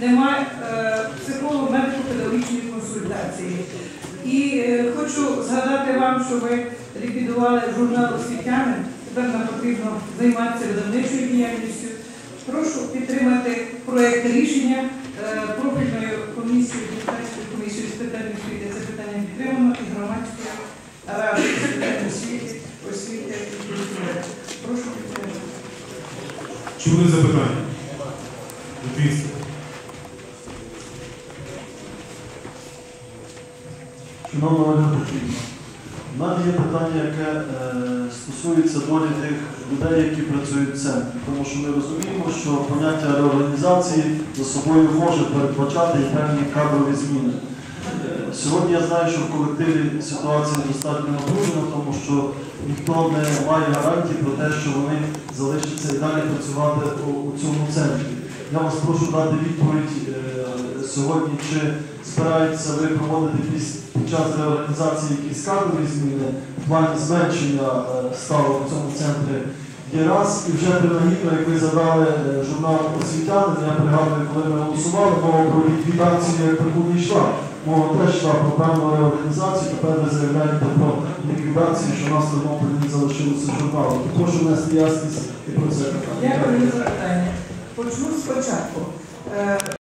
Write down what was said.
немає е, психолого медико-педагогічної консультації. І е, хочу згадати вам, що ви ліквідували журнал освітянин. Тепер нам потрібно займатися видавничою діяльністю. Прошу підтримати проект рішення е, профільної комісії, депутатської комісії з питань освіти. Це питання підтримано і громадської ради освіти, освіти і культури. Прошу підтримати. Чи були запитання? Відповісти. Шановна Ольга Петрівна, в мене є питання, яке е, стосується долі тих людей, які працюють в центрі. Тому що ми розуміємо, що поняття реорганізації за собою може передбачати певні кадрові зміни. Сьогодні я знаю, що в колективі ситуація достатньо напружена, тому що ніхто не має гарантії про те, що вони залишаться і далі працювати у, у цьому центрі. Я вас прошу дати відповідь е, сьогодні, чи збираєтеся ви проводити під час реорганізації якісь кадрові зміни в плані зменшення е, ставок в цьому центрі. Є раз, і вже принагідно, як ви задали е, журнал освітянин, я пригадую, коли ми голосували, мова про ліквідацію як таку не йшла. Мова теж йшла про певну реорганізацію, тепер ви заявляєте про ліквідацію, що у нас в Тернополі не залишилося журналу. Прошу внести ясність і про це питання. Дякую за запитання. Почну спочатку. Е,